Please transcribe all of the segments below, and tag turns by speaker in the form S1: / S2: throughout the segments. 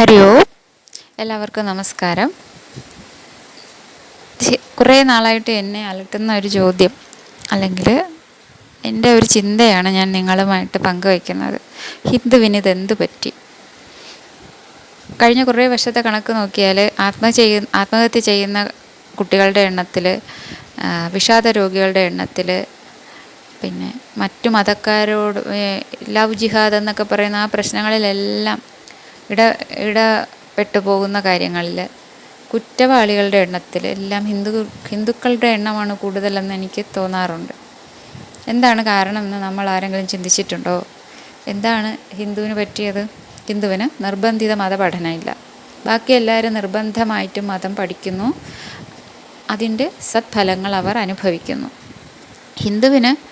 S1: ഹരി ഓം. എല്ലാവർക്കും നമസ്കാരം. കുറേ നാളായിട്ട് എന്നെ അലട്ടുന്ന ഒരു ചോദ്യം അല്ലെങ്കിൽ എന്റെ ഒരു ചിന്തയാണ് ഞാൻ നിങ്ങളുമായിട്ട് പങ്കുവയ്ക്കുന്നത്. ഹിന്ദുവിന് ഇതെന്ത് പറ്റി? കഴിഞ്ഞ കുറേ വർഷത്തെ കണക്ക് നോക്കിയാൽ ആത്മ ചെയ്യ ആത്മഹത്യ ചെയ്യുന്ന കുട്ടികളുടെ എണ്ണത്തിൽ വിഷാദ രോഗികളുടെ എണ്ണത്തിൽ പിന്നെ മറ്റു മതക്കാരോട് ലവ് ജിഹാദ് എന്നൊക്കെ പറയുന്ന ആ പ്രശ്നങ്ങളിലെല്ലാം ഇട ഇടപെട്ടു പോകുന്ന കാര്യങ്ങളിൽ കുറ്റവാളികളുടെ എണ്ണത്തിൽ എല്ലാം ഹിന്ദു ഹിന്ദുക്കളുടെ എണ്ണമാണ് കൂടുതലെന്ന് എനിക്ക് തോന്നാറുണ്ട്. എന്താണ് കാരണം എന്ന് നമ്മൾ ആരെങ്കിലും ചിന്തിച്ചിട്ടുണ്ടോ? എന്താണ് ഹിന്ദുവിന് പറ്റിയത്? ഹിന്ദുവിന് നിർബന്ധിത മതപഠനമില്ല. ബാക്കി എല്ലാവരും നിർബന്ധമായിട്ടും മതം പഠിക്കുന്നു. അതിന്റെ സത്ഫലങ്ങൾ അവർ അനുഭവിക്കുന്നു. ഹിന്ദുവിന്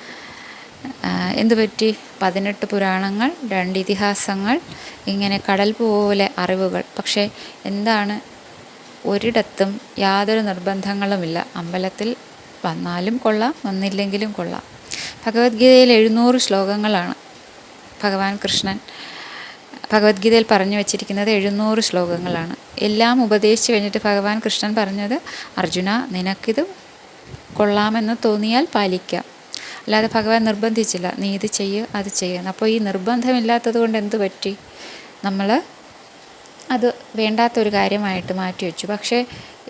S1: ആ, എന്ത് പറ്റി പതിനെട്ട് പുരാണങ്ങൾ രണ്ട് ഇതിഹാസങ്ങൾ ഇങ്ങനെ കടൽ പോലെ അറിവുകൾ. പക്ഷേ എന്താണ്? ഒരിടത്തും യാതൊരു നിർബന്ധങ്ങളുമില്ല. അമ്പലത്തിൽ വന്നാലും കൊള്ളാം വന്നില്ലെങ്കിലും കൊള്ളാം. ഭഗവത്ഗീതയിൽ എഴുന്നൂറ് ശ്ലോകങ്ങളാണ് ഭഗവാൻ കൃഷ്ണൻ. ഭഗവത്ഗീതയിൽ പറഞ്ഞു വച്ചിരിക്കുന്നത് എഴുന്നൂറ് ശ്ലോകങ്ങളാണ്. എല്ലാം ഉപദേശിച്ചു കഴിഞ്ഞിട്ട് ഭഗവാൻ കൃഷ്ണൻ പറഞ്ഞത് അർജുന നിനക്കിത് കൊള്ളാമെന്ന് തോന്നിയാൽ പാലിക്കാം. അല്ലാതെ ഭഗവാൻ നിർബന്ധിച്ചില്ല. നീ ഇത് ചെയ്യുക അത് ചെയ്യുക അപ്പോൾ ഈ നിർബന്ധമില്ലാത്തത് കൊണ്ട് എന്ത് പറ്റി? നമ്മൾ അത് വേണ്ടാത്തൊരു കാര്യമായിട്ട് മാറ്റി വെച്ചു. പക്ഷേ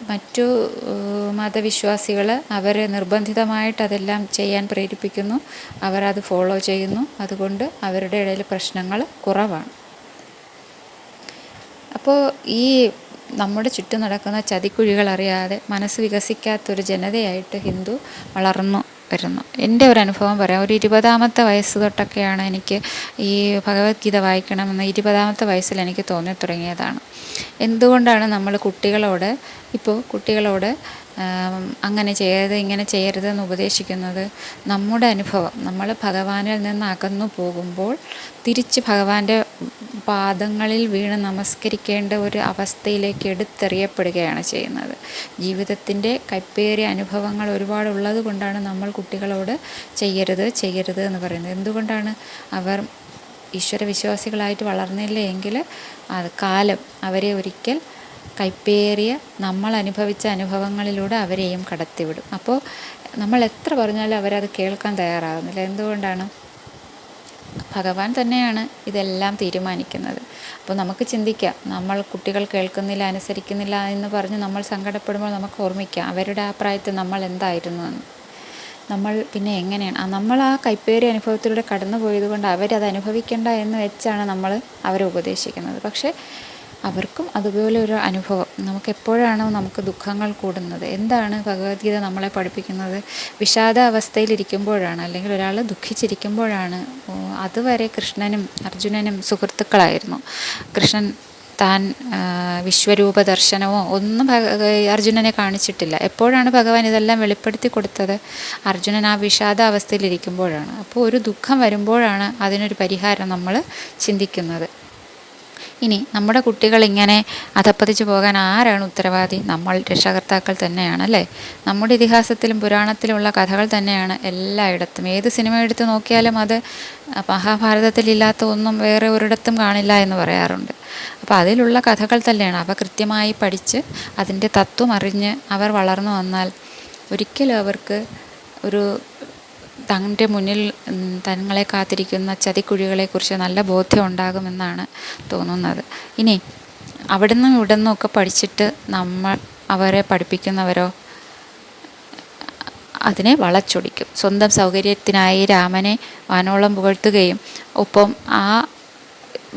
S1: മറ്റു മതവിശ്വാസികൾ അവരെ നിർബന്ധിതമായിട്ട് അതെല്ലാം ചെയ്യാൻ പ്രേരിപ്പിക്കുന്നു. അവരത് ഫോളോ ചെയ്യുന്നു. അതുകൊണ്ട് അവരുടെ ഇടയിൽ പ്രശ്നങ്ങൾ കുറവാണ്. അപ്പോൾ ഈ നമ്മുടെ ചുറ്റും നടക്കുന്ന ചതിക്കുഴികൾ അറിയാതെ മനസ്സ് വികസിക്കാത്തൊരു ജനതയായിട്ട് ഹിന്ദു വളർന്നു. വരുന്നു. എന്റെ ഒരു അനുഭവം പറയാം. ഒരു ഇരുപതാമത്തെ വയസ്സ് തൊട്ടൊക്കെയാണ് എനിക്ക് ഈ ഭഗവത്ഗീത വായിക്കണമെന്ന് ഇരുപതാമത്തെ വയസ്സിൽ എനിക്ക് തോന്നി തുടങ്ങിയതാണ്. എന്തുകൊണ്ടാണ് നമ്മൾ കുട്ടികളോട് ഇപ്പോൾ കുട്ടികളോട് അങ്ങനെ ചെയ്യരുത് ഇങ്ങനെ ചെയ്യരുത് എന്ന് ഉപദേശിക്കുന്നത്? നമ്മുടെ അനുഭവം നമ്മൾ ഭഗവാനിൽ നിന്ന് അകന്നു പോകുമ്പോൾ തിരിച്ച് ഭഗവാന്റെ പാദങ്ങളിൽ വീണ് നമസ്കരിക്കേണ്ട ഒരു അവസ്ഥയിലേക്ക് എടുത്തെറിയപ്പെടുകയാണ് ചെയ്യുന്നത്. ജീവിതത്തിന്റെ കൈപ്പേറിയ അനുഭവങ്ങൾ ഒരുപാട് ഉള്ളത് കൊണ്ടാണ് നമ്മൾ കുട്ടികളോട് ചെയ്യരുത് ചെയ്യരുത് എന്ന് പറയുന്നത്. എന്തുകൊണ്ടാണ് അവർ ഈശ്വര വിശ്വാസികളായിട്ട് വളർന്നില്ല എങ്കിൽ അത് കാലം അവരെ ഒരിക്കൽ കൈപ്പേറിയ നമ്മൾ അനുഭവിച്ച അനുഭവങ്ങളിലൂടെ അവരെയും കടത്തിവിടും. അപ്പോൾ നമ്മൾ എത്ര പറഞ്ഞാലും അവരത് കേൾക്കാൻ തയ്യാറാകുന്നില്ല. എന്തുകൊണ്ടാണ്? ഭഗവാൻ തന്നെയാണ് ഇതെല്ലാം തീരുമാനിക്കുന്നത്. അപ്പോൾ നമുക്ക് ചിന്തിക്കാം നമ്മൾ കുട്ടികൾ കേൾക്കുന്നില്ല അനുസരിക്കുന്നില്ല എന്ന് പറഞ്ഞ് നമ്മൾ സങ്കടപ്പെടുമ്പോൾ നമുക്ക് ഓർമ്മിക്കാം അവരുടെ ആ പ്രായത്തിൽ നമ്മൾ എന്തായിരുന്നു എന്ന്. നമ്മൾ പിന്നെ എങ്ങനെയാണ്? നമ്മൾ ആ കൈപ്പേരി അനുഭവത്തിലൂടെ കടന്നു പോയതുകൊണ്ട് അവരത് അനുഭവിക്കേണ്ട എന്ന് വെച്ചാണ് നമ്മൾ അവരെ ഉപദേശിക്കുന്നത്. പക്ഷേ അവർക്കും അതുപോലെ ഒരു അനുഭവം. നമുക്ക് എപ്പോഴാണോ നമുക്ക് ദുഃഖങ്ങൾ കൂടുന്നത്? എന്താണ് ഭഗവത്ഗീത നമ്മളെ പഠിപ്പിക്കുന്നത്? വിഷാദ അവസ്ഥയിലിരിക്കുമ്പോഴാണ് അല്ലെങ്കിൽ ഒരാൾ ദുഃഖിച്ചിരിക്കുമ്പോഴാണ്. അതുവരെ കൃഷ്ണനും അർജുനനും സുഹൃത്തുക്കളായിരുന്നു. കൃഷ്ണൻ താൻ വിശ്വരൂപ ദർശനമോ ഒന്നും അർജുനനെ കാണിച്ചിട്ടില്ല. എപ്പോഴാണ് ഭഗവാൻ ഇതെല്ലാം വെളിപ്പെടുത്തി കൊടുത്തത്? അർജുനൻ ആ വിഷാദ അവസ്ഥയിലിരിക്കുമ്പോഴാണ് അപ്പോൾ ഒരു ദുഃഖം വരുമ്പോഴാണ് അതിനൊരു പരിഹാരം നമ്മൾ ചിന്തിക്കുന്നത്. ഇനി നമ്മുടെ കുട്ടികൾ ഇങ്ങനെ അധപ്പതിച്ചു പോകാൻ ആരാണ് ഉത്തരവാദി? നമ്മൾ രക്ഷകർത്താക്കൾ തന്നെയാണ് അല്ലേ നമ്മുടെ ഇതിഹാസത്തിലും പുരാണത്തിലുമുള്ള കഥകൾ തന്നെയാണ് എല്ലായിടത്തും. ഏത് സിനിമ എടുത്ത് നോക്കിയാലും അത് മഹാഭാരതത്തിലില്ലാത്ത ഒന്നും വേറെ ഒരിടത്തും കാണില്ല എന്ന് പറയാറുണ്ട്. അപ്പോൾ അതിലുള്ള കഥകൾ തന്നെയാണ്. അവ കൃത്യമായി പഠിച്ച് അതിന്റെ തത്വം അറിഞ്ഞ് അവർ വളർന്നു വന്നാൽ ഒരിക്കലും അവർക്ക് ഒരു തന്റെ മുന്നിൽ തങ്ങളെ കാത്തിരിക്കുന്ന ചതിക്കുഴികളെക്കുറിച്ച് നല്ല ബോധ്യം ഉണ്ടാകുമെന്നാണ് തോന്നുന്നത്. ഇനി അവിടുന്ന് ഇവിടുന്നും ഒക്കെ പഠിച്ചിട്ട് നമ്മൾ അവരെ പഠിപ്പിക്കുന്നവരോ? അതിനെ വളച്ചൊടിക്കും. സ്വന്തം സൗകര്യത്തിനായി രാമനെ വാനോളം പുകഴ്ത്തുകയും ഒപ്പം ആ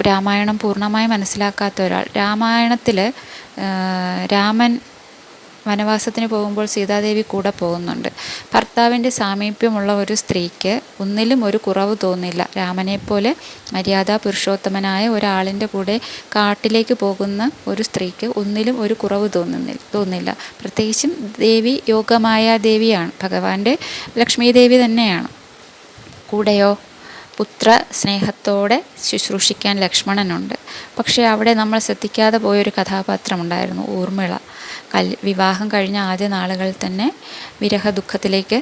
S1: രാമായണം പൂർണമായി മനസ്സിലാക്കാത്ത ഒരാൾ. രാമായണത്തിൽ രാമൻ വനവാസത്തിന് പോകുമ്പോൾ സീതാദേവി കൂടെ പോകുന്നുണ്ട്. ഭർത്താവിന്റെ സാമീപ്യമുള്ള ഒരു സ്ത്രീക്ക് ഒന്നിലും ഒരു കുറവ് തോന്നില്ല. രാമനെപ്പോലെ മര്യാദ പുരുഷോത്തമനായ ഒരാളിന്റെ കൂടെ കാട്ടിലേക്ക് പോകുന്ന ഒരു സ്ത്രീക്ക് ഒന്നിലും ഒരു കുറവ് തോന്നുന്നില്ല തോന്നില്ല. പ്രത്യേകിച്ചും ദേവി യോഗമായ ദേവിയാണ് ഭഗവാന്റെ ലക്ഷ്മി ദേവി തന്നെയാണ്. കൂടെയോ? പുത്ര സ്നേഹത്തോടെ ശുശ്രൂഷിക്കാൻ ലക്ഷ്മണനുണ്ട്. പക്ഷേ അവിടെ നമ്മൾ ശ്രദ്ധിക്കാതെ പോയൊരു കഥാപാത്രമുണ്ടായിരുന്നു ഊർമിള. കൽ വിവാഹം കഴിഞ്ഞ ആദ്യ നാളുകളിൽ തന്നെ വിരഹ ദുഃഖത്തിലേക്ക്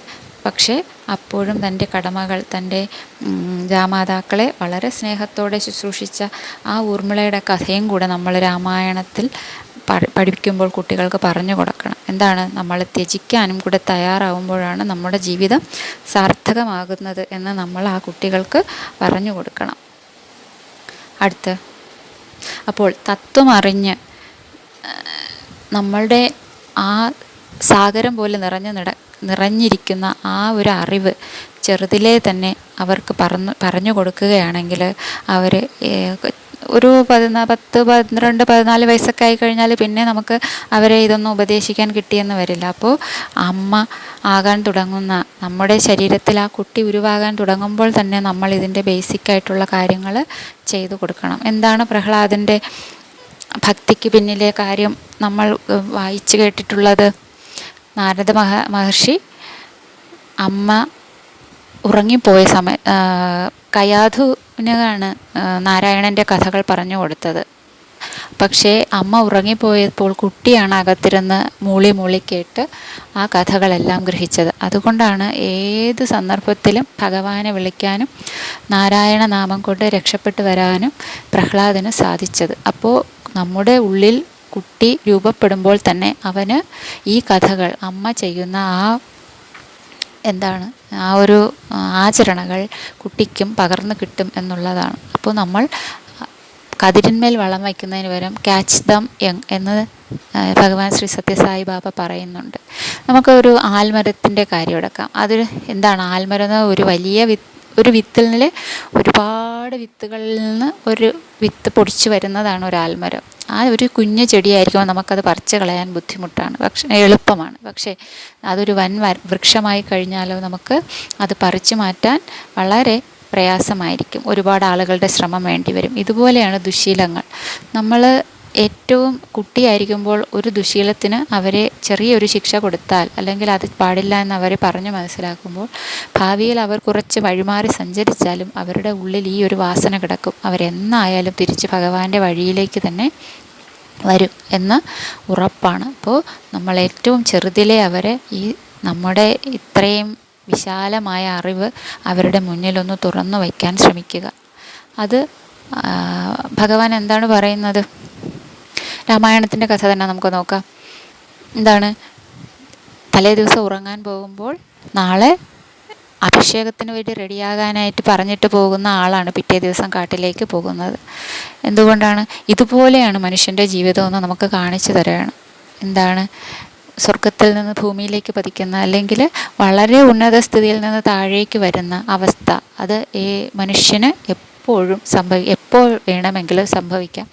S1: പക്ഷേ അപ്പോഴും തന്റെ കടമകൾ തന്റെ രാമാതാക്കളെ വളരെ സ്നേഹത്തോടെ ശുശ്രൂഷിച്ച ആ ഊർമിളയുടെ കഥയും കൂടെ നമ്മൾ രാമായണത്തിൽ പഠിപ്പിക്കുമ്പോൾ കുട്ടികൾക്ക് പറഞ്ഞു കൊടുക്കണം. എന്താണ്? നമ്മൾ ത്യജിക്കാനും കൂടെ തയ്യാറാവുമ്പോഴാണ് നമ്മുടെ ജീവിതം സാർത്ഥകമാകുന്നത് എന്ന് നമ്മൾ ആ കുട്ടികൾക്ക് പറഞ്ഞു കൊടുക്കണം. അടുത്ത്. അപ്പോൾ തത്വം അറിഞ്ഞ് നമ്മളുടെ ആ സാഗരം പോലെ നിറഞ്ഞു നിറഞ്ഞിരിക്കുന്ന ആ ഒരു അറിവ് ചെറുതിലേ തന്നെ അവർക്ക് പറഞ്ഞു പറഞ്ഞു കൊടുക്കുകയാണെങ്കിൽ അവർ ഒരു പതിനാ പത്ത് പന്ത്രണ്ട് പതിനാല് വയസ്സൊക്കെ ആയി കഴിഞ്ഞാൽ പിന്നെ നമുക്ക് അവരെ ഇതൊന്നും ഉപദേശിക്കാൻ കിട്ടിയെന്ന് വരില്ല. അപ്പോൾ അമ്മ ആകാൻ തുടങ്ങുന്ന നമ്മുടെ ശരീരത്തിൽ ആ കുട്ടി ഉരുവാകാൻ തുടങ്ങുമ്പോൾ തന്നെ നമ്മൾ ഇതിന്റെ ബേസിക്കായിട്ടുള്ള കാര്യങ്ങൾ ചെയ്തു കൊടുക്കണം. എന്താണ് പ്രഹ്ലാദന്റെ ഭക്തിക്ക് പിന്നിലെ കാര്യം നമ്മൾ വായിച്ചു കേട്ടിട്ടുള്ളത്? നാരദ മഹ മഹർഷി അമ്മ ഉറങ്ങിപ്പോയ സമയ കയാധുവിനാണ് നാരായണന്റെ കഥകൾ പറഞ്ഞു കൊടുത്തത്. പക്ഷേ അമ്മ ഉറങ്ങിപ്പോയപ്പോൾ കുട്ടിയാണ് അകത്തിരുന്ന് മൂളി മൂളി കേട്ട് ആ കഥകളെല്ലാം ഗ്രഹിച്ചത്. അതുകൊണ്ടാണ് ഏത് സന്ദർഭത്തിലും ഭഗവാനെ വിളിക്കാനും നാരായണ നാമം കൊണ്ട് രക്ഷപ്പെട്ടു വരാനും പ്രഹ്ലാദന് സാധിച്ചത്. അപ്പോൾ നമ്മുടെ ഉള്ളിൽ കുട്ടി രൂപപ്പെടുമ്പോൾ തന്നെ അവന് ഈ കഥകൾ അമ്മ ചെയ്യുന്ന ആ എന്താണ്? ആ ഒരു ആചരണകൾ കുട്ടിക്കും പകർന്നു കിട്ടും എന്നുള്ളതാണ്. അപ്പോൾ നമ്മൾ കതിരിന്മേൽ വളം വയ്ക്കുന്നതിന് പകരം ക്യാച്ച് ദം യങ് എന്ന് ഭഗവാൻ ശ്രീ സത്യസായി ബാബ പറയുന്നുണ്ട്. നമുക്കൊരു ആൽമരത്തിന്റെ കാര്യം എടുക്കാം. അതൊരു എന്താണ്? ആൽമരം ഒരു വലിയ ഒരു വിത്തിൽ ഒരുപാട് വിത്തുകളിൽ നിന്ന് ഒരു വിത്ത് പൊടിച്ച് വരുന്നതാണ് ഒരു ആൽമരം. ആ ഒരു കുഞ്ഞു ചെടിയായിരിക്കുമ്പോൾ നമുക്കത് പറിച്ച് കളയാൻ ബുദ്ധിമുട്ടാണ്. പക്ഷേ എളുപ്പമാണ്. പക്ഷേ അതൊരു വൻ വൃക്ഷമായി കഴിഞ്ഞാലോ നമുക്ക് അത് പറിച്ചു മാറ്റാൻ വളരെ പ്രയാസമായിരിക്കും. ഒരുപാട് ആളുകളുടെ ശ്രമം വേണ്ടി വരും ഇതുപോലെയാണ് ദുശീലങ്ങൾ. നമ്മൾ ഏറ്റവും കുട്ടിയായിരിക്കുമ്പോൾ ഒരു ദുശീലത്തിന് അവരെ ചെറിയൊരു ശിക്ഷ കൊടുത്താൽ അല്ലെങ്കിൽ അത് പാടില്ല എന്ന് അവരെ പറഞ്ഞു മനസ്സിലാക്കുമ്പോൾ ഭാവിയിൽ അവർ കുറച്ച് വഴിമാറി സഞ്ചരിച്ചാലും അവരുടെ ഉള്ളിൽ ഈ ഒരു വാസന കിടക്കും. അവരെന്നായാലും തിരിച്ച് ഭഗവാന്റെ വഴിയിലേക്ക് തന്നെ വരും എന്ന് ഉറപ്പാണ്. അപ്പോൾ നമ്മൾ ഏറ്റവും ചെറുതിലെ അവരെ ഈ നമ്മുടെ ഇത്രയും വിശാലമായ അറിവ് അവരുടെ മുന്നിലൊന്ന് തുറന്നു വയ്ക്കാൻ ശ്രമിക്കുക. അത് ഭഗവാൻ എന്താണ് പറയുന്നത്? രാമായണത്തിന്റെ കഥ തന്നെ നമുക്ക് നോക്കാം. എന്താണ്? തലേ ദിവസം ഉറങ്ങാൻ പോകുമ്പോൾ നാളെ അഭിഷേകത്തിന് വേണ്ടി റെഡിയാകാനായിട്ട് പറഞ്ഞിട്ട് പോകുന്ന ആളാണ് പിറ്റേ ദിവസം കാട്ടിലേക്ക് പോകുന്നത്. എന്തുകൊണ്ടാണ്? ഇതുപോലെയാണ് മനുഷ്യന്റെ ജീവിതമെന്ന് നമുക്ക് കാണിച്ചു തരാണ്. എന്താണ്? സ്വർഗത്തിൽ നിന്ന് ഭൂമിയിലേക്ക് പതിക്കുന്ന അല്ലെങ്കിൽ വളരെ ഉന്നത സ്ഥിതിയിൽ നിന്ന് താഴേക്ക് വരുന്ന അവസ്ഥ. അത് ഈ മനുഷ്യന് എപ്പോഴും സംഭവി എപ്പോൾ വേണമെങ്കിലും സംഭവിക്കാം.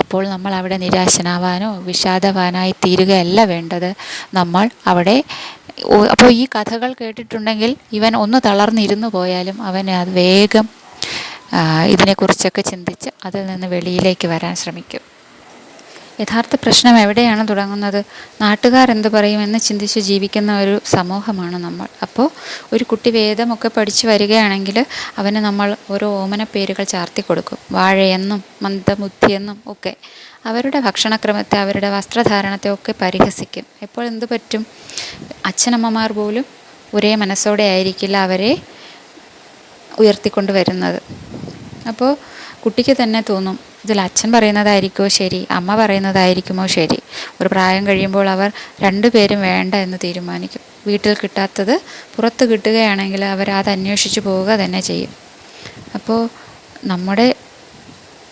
S1: അപ്പോൾ നമ്മൾ അവിടെ നിരാശനാവാനോ വിഷാദവാനായി തീരുകയല്ല വേണ്ടത്. നമ്മൾ അവിടെ അപ്പോൾ ഈ കഥകൾ കേട്ടിട്ടുണ്ടെങ്കിൽ ഇവൻ ഒന്ന് തളർന്നിരുന്നു പോയാലും അവൻ അത് വേഗം ഇതിനെക്കുറിച്ചൊക്കെ ചിന്തിച്ച് അതിൽ നിന്ന് വെളിയിലേക്ക് വരാൻ ശ്രമിക്കും. യഥാർത്ഥ പ്രശ്നം എവിടെയാണ് തുടങ്ങുന്നത്? നാട്ടുകാർ എന്ത് പറയുമെന്ന് ചിന്തിച്ച് ജീവിക്കുന്ന ഒരു സമൂഹമാണ് നമ്മൾ. അപ്പോൾ ഒരു കുട്ടി വേദമൊക്കെ പഠിച്ചു വരികയാണെങ്കിൽ അവന് നമ്മൾ ഓരോ ഓമന പേരുകൾ ചാർത്തി കൊടുക്കും. വാഴയെന്നും മന്ദബുദ്ധിയെന്നും ഒക്കെ. അവരുടെ ഭക്ഷണക്രമത്തെ അവരുടെ വസ്ത്രധാരണത്തെ ഒക്കെ പരിഹസിക്കും. എപ്പോൾ എന്ത് പറ്റും? അച്ഛനമ്മമാർ പോലും ഒരേ മനസ്സോടെ ആയിരിക്കില്ല അവരെ ഉയർത്തിക്കൊണ്ട് വരുന്നത് അപ്പോൾ കുട്ടിക്ക് തന്നെ തോന്നും ഇതിൽ അച്ഛൻ പറയുന്നതായിരിക്കുമോ ശരി അമ്മ പറയുന്നതായിരിക്കുമോ ശരി. ഒരു പ്രായം കഴിയുമ്പോൾ അവർ രണ്ടുപേരും വേണ്ട എന്ന് തീരുമാനിക്കും. വീട്ടിൽ കിട്ടാത്തത് പുറത്ത് കിട്ടുകയാണെങ്കിൽ അവർ അത് അന്വേഷിച്ച് പോവുക തന്നെ ചെയ്യും. അപ്പോൾ നമ്മുടെ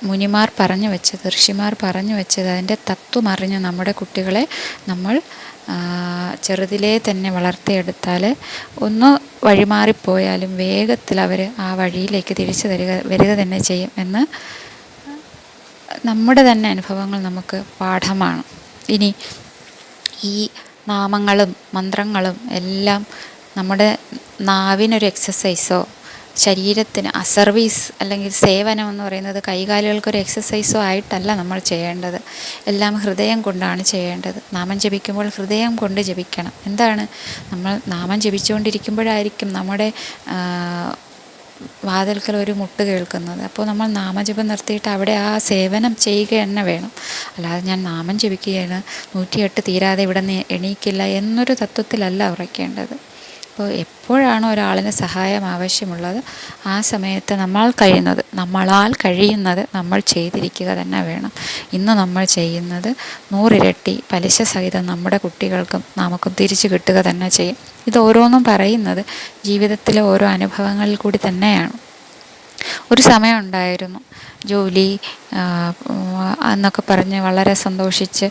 S1: മുനിമാർ പറഞ്ഞു വെച്ചത് ഋഷിമാർ പറഞ്ഞു വെച്ചത് അതിന്റെ തത്വം അറിഞ്ഞ് നമ്മുടെ കുട്ടികളെ നമ്മൾ ചെറുതിലേ തന്നെ വളർത്തിയെടുത്താൽ ഒന്ന് വഴിമാറിപ്പോയാലും വേഗത്തിൽ അവർ ആ വഴിയിലേക്ക് തിരിച്ചു തരിക വരിക തന്നെ ചെയ്യും എന്ന് നമ്മുടെ തന്നെ അനുഭവങ്ങൾ നമുക്ക് പാഠമാണ്. ഇനി ഈ നാമങ്ങളും മന്ത്രങ്ങളും എല്ലാം നമ്മുടെ നാവിനൊരു എക്സസൈസോ ശരീരത്തിന് അസർവീസ് അല്ലെങ്കിൽ സേവനം എന്ന് പറയുന്നത് കൈകാലുകൾക്കൊരു എക്സസൈസോ ആയിട്ടല്ല നമ്മൾ ചെയ്യേണ്ടത്. എല്ലാം ഹൃദയം കൊണ്ടാണ് ചെയ്യേണ്ടത്. നാമം ജപിക്കുമ്പോൾ ഹൃദയം കൊണ്ട് ജപിക്കണം. എന്താണ്? നമ്മൾ നാമം ജപിച്ചുകൊണ്ടിരിക്കുമ്പോഴായിരിക്കും നമ്മുടെ വാതിൽക്കൽ ഒരു മുട്ട് കേൾക്കുന്നത്. അപ്പോൾ നമ്മൾ നാമജപം നിർത്തിയിട്ട് അവിടെ ആ സേവനം ചെയ്യുക തന്നെ വേണം. അല്ലാതെ ഞാൻ നാമം ജപിക്കുകയാണ്. നൂറ്റിയെട്ട് തീരാതെ ഇവിടെ നിന്ന് എണീക്കില്ല എന്നൊരു തത്വത്തിലല്ല ഉറയ്ക്കേണ്ടത്. അപ്പോൾ എപ്പോഴാണ് ഒരാളിന് സഹായം ആവശ്യമുള്ളത് ആ സമയത്ത് നമ്മൾ കഴിയുന്നത് നമ്മളാൽ കഴിയുന്നത് നമ്മൾ ചെയ്തിരിക്കുക തന്നെ വേണം. ഇന്ന് നമ്മൾ ചെയ്യുന്നത് നൂറിരട്ടി പലിശ സഹിതം നമ്മുടെ കുട്ടികൾക്കും നമുക്കും തിരിച്ചു കിട്ടുക തന്നെ ചെയ്യും. ഇത് ഓരോന്നും പറയുന്നത് ജീവിതത്തിലെ ഓരോ അനുഭവങ്ങളിൽ കൂടി തന്നെയാണ്. ഒരു സമയം ഉണ്ടായിരുന്നു. ജോലി എന്നൊക്കെ പറഞ്ഞ് വളരെ സന്തോഷിച്ച്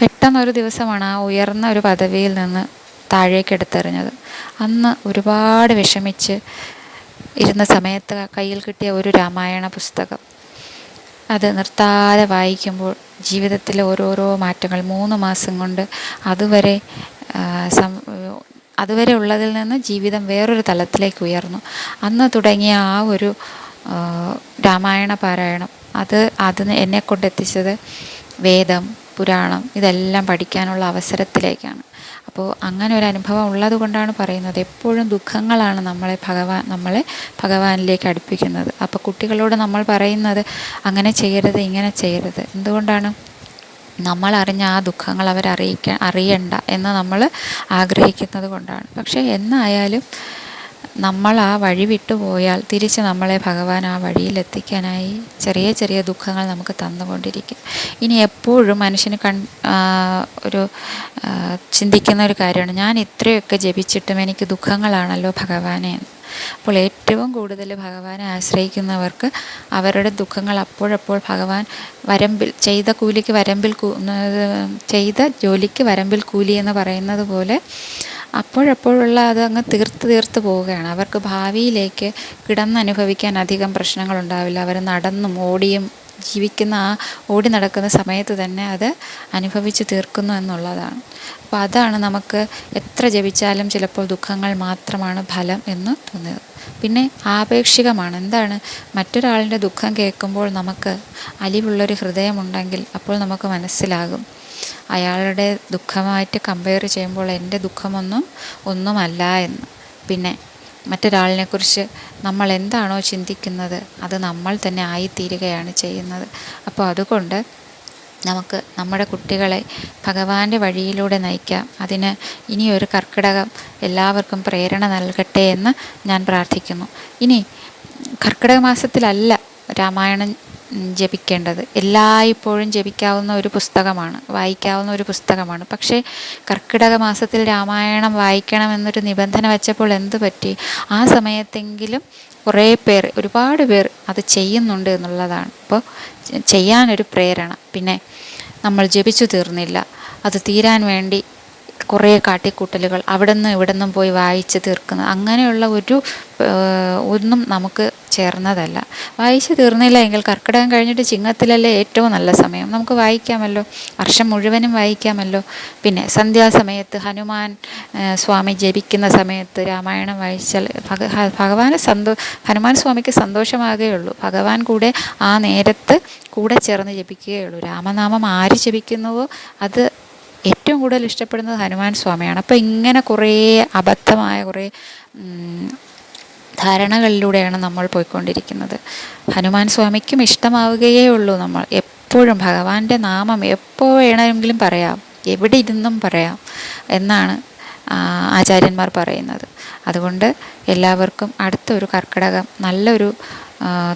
S1: പെട്ടെന്നൊരു ദിവസമാണ് ആ ഉയർന്ന ഒരു പദവിയിൽ നിന്ന് താഴേക്ക് എടുത്തെറിഞ്ഞത്. അന്ന് ഒരുപാട് വിഷമിച്ച് ഇരുന്ന സമയത്ത് കയ്യിൽ കിട്ടിയ ഒരു രാമായണ പുസ്തകം. അത് നിർത്താതെ വായിക്കുമ്പോൾ ജീവിതത്തിലെ ഓരോരോ മാറ്റങ്ങൾ മൂന്ന് മാസം കൊണ്ട് അതുവരെ സം അതുവരെ ഉള്ളതിൽ നിന്ന് ജീവിതം വേറൊരു തലത്തിലേക്ക് ഉയർന്നു. അന്ന് തുടങ്ങിയ ആ ഒരു രാമായണ പാരായണം അത് അത് എന്നെ കൊണ്ടെത്തിച്ചത് വേദം പുരാണം ഇതെല്ലാം പഠിക്കാനുള്ള അവസരത്തിലേക്കാണ്. അപ്പോൾ അങ്ങനെ ഒരു അനുഭവം ഉള്ളത് കൊണ്ടാണ് പറയുന്നത്. എപ്പോഴും ദുഃഖങ്ങളാണ് നമ്മളെ ഭഗവാൻ നമ്മളെ ഭഗവാനിലേക്ക് അടുപ്പിക്കുന്നത്. അപ്പോൾ കുട്ടികളോട് നമ്മൾ പറയുന്നത് അങ്ങനെ ചെയ്യരുത് ഇങ്ങനെ ചെയ്യരുത്. എന്തുകൊണ്ടാണ്? നമ്മൾ അറിഞ്ഞ ആ ദുഃഖങ്ങൾ അവരറിയിക്കാൻ അറിയണ്ട എന്ന് നമ്മൾ ആഗ്രഹിക്കുന്നത് കൊണ്ടാണ്. പക്ഷേ എന്നായാലും നമ്മൾ ആ വഴി വിട്ടുപോയാൽ തിരിച്ച് നമ്മളെ ഭഗവാൻ ആ വഴിയിലെത്തിക്കാനായി ചെറിയ ചെറിയ ദുഃഖങ്ങൾ നമുക്ക് തന്നുകൊണ്ടിരിക്കും. ഇനി എപ്പോഴും മനുഷ്യന് കൺ ഒരു ചിന്തിക്കുന്ന ഒരു കാര്യമാണ്. ഞാൻ ഇത്രയൊക്കെ ജപിച്ചിട്ടും എനിക്ക് ദുഃഖങ്ങളാണല്ലോ ഭഗവാനെ അപ്പോൾ ഏറ്റവും കൂടുതൽ ഭഗവാനെ ആശ്രയിക്കുന്നവർക്ക് അവരുടെ ദുഃഖങ്ങൾ അപ്പോഴപ്പോൾ ഭഗവാൻ വരമ്പിൽ ചെയ്ത കൂലിക്ക് വരമ്പിൽ ചെയ്ത ജോലിക്ക് വരമ്പിൽ കൂലി എന്ന് പറയുന്നത് പോലെ അപ്പോഴപ്പോഴുള്ള അത് അങ്ങ് തീർത്ത് തീർത്ത് പോവുകയാണ്. അവർക്ക് ഭാവിയിലേക്ക് കിടന്നനുഭവിക്കാൻ അധികം പ്രശ്നങ്ങളുണ്ടാവില്ല. അവർ നടന്നും ഓടിയും ജീവിക്കുന്ന ആ ഓടി നടക്കുന്ന സമയത്ത് തന്നെ അത് അനുഭവിച്ച് തീർക്കുന്നു എന്നുള്ളതാണ്. അപ്പോൾ അതാണ് നമുക്ക് എത്ര ജപിച്ചാലും ചിലപ്പോൾ ദുഃഖങ്ങൾ മാത്രമാണ് ഫലം എന്ന് തോന്നിയത് പിന്നെ ആപേക്ഷികമാണ്. എന്താണ്? മറ്റൊരാളിന്റെ ദുഃഖം കേൾക്കുമ്പോൾ നമുക്ക് അലിവുള്ളൊരു ഹൃദയമുണ്ടെങ്കിൽ അപ്പോൾ നമുക്ക് മനസ്സിലാകും. അയാളുടെ ദുഃഖമായിട്ട് കമ്പയർ ചെയ്യുമ്പോൾ എന്റെ ദുഃഖമൊന്നും ഒന്നുമല്ല എന്ന്. പിന്നെ മറ്റൊരാളിനെക്കുറിച്ച് നമ്മൾ എന്താണോ ചിന്തിക്കുന്നത് അത് നമ്മൾ തന്നെ ആയിത്തീരുകയാണ് ചെയ്യുന്നത്. അപ്പോൾ അതുകൊണ്ട് നമുക്ക് നമ്മുടെ കുട്ടികളെ ഭഗവാന്റെ വഴിയിലൂടെ നയിക്കാം. അതിന് ഇനിയൊരു കർക്കിടകം എല്ലാവർക്കും പ്രേരണ നൽകട്ടെ എന്ന് ഞാൻ പ്രാർത്ഥിക്കുന്നു. ഇനി കർക്കിടക മാസത്തിലല്ല രാമായണം ജപിക്കേണ്ടത്. എല്ലായ്പ്പോഴും ജപിക്കാവുന്ന ഒരു പുസ്തകമാണ്. വായിക്കാവുന്ന ഒരു പുസ്തകമാണ്. പക്ഷേ കർക്കിടക മാസത്തിൽ രാമായണം വായിക്കണമെന്നൊരു നിബന്ധന വെച്ചപ്പോൾ എന്ത് പറ്റി? ആ സമയത്തെങ്കിലും കുറേ പേർ ഒരുപാട് പേർ അത് ചെയ്യുന്നുണ്ട് എന്നുള്ളതാണ്. അപ്പോൾ ചെയ്യാനൊരു പ്രേരണ. പിന്നെ നമ്മൾ ജപിച്ചു തീർന്നില്ല. അത് തീരാൻ വേണ്ടി കുറേ കാട്ടിക്കൂട്ടലുകൾ അവിടെ നിന്ന് ഇവിടെ നിന്നും പോയി വായിച്ച് തീർക്കുന്നത്. അങ്ങനെയുള്ള ഒരു ഒന്നും നമുക്ക് ചേർന്നതല്ല. വായിച്ച് തീർന്നില്ല എങ്കിൽ കർക്കിടകം കഴിഞ്ഞിട്ട് ചിങ്ങത്തിലല്ലേ ഏറ്റവും നല്ല സമയം. നമുക്ക് വായിക്കാമല്ലോ. വർഷം മുഴുവനും വായിക്കാമല്ലോ. പിന്നെ സന്ധ്യാസമയത്ത് ഹനുമാൻ സ്വാമി ജപിക്കുന്ന സമയത്ത് രാമായണം വായിച്ചാൽ ഭഗവാന് സന്തോ ഹനുമാൻ സ്വാമിക്ക് സന്തോഷമാകുകയുള്ളൂ ഭഗവാൻ കൂടെ ആ നേരത്ത് കൂടെ ചേർന്ന് ജപിക്കുകയുള്ളൂ രാമനാമം ആര് ജപിക്കുന്നുവോ അത് ഏറ്റവും കൂടുതൽ ഇഷ്ടപ്പെടുന്നത് ഹനുമാൻ സ്വാമിയാണ്. അപ്പോൾ ഇങ്ങനെ കുറേ അബദ്ധമായ കുറേ ധാരണകളിലൂടെയാണ് നമ്മൾ പോയിക്കൊണ്ടിരിക്കുന്നത്. ഹനുമാൻ സ്വാമിക്കും ഇഷ്ടമാവുകയേ ഉള്ളൂ നമ്മൾ. എപ്പോഴും ഭഗവാന്റെ നാമം എപ്പോൾ വേണമെങ്കിലും പറയാം. എവിടെ ഇരുന്നും പറയാം എന്നാണ് ആചാര്യന്മാർ പറയുന്നത്. അതുകൊണ്ട് എല്ലാവർക്കും അടുത്തൊരു കർക്കിടകം നല്ലൊരു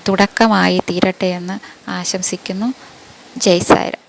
S1: തുടക്കമായി തീരട്ടെ എന്ന് ആശംസിക്കുന്നു. ജയ് സാരം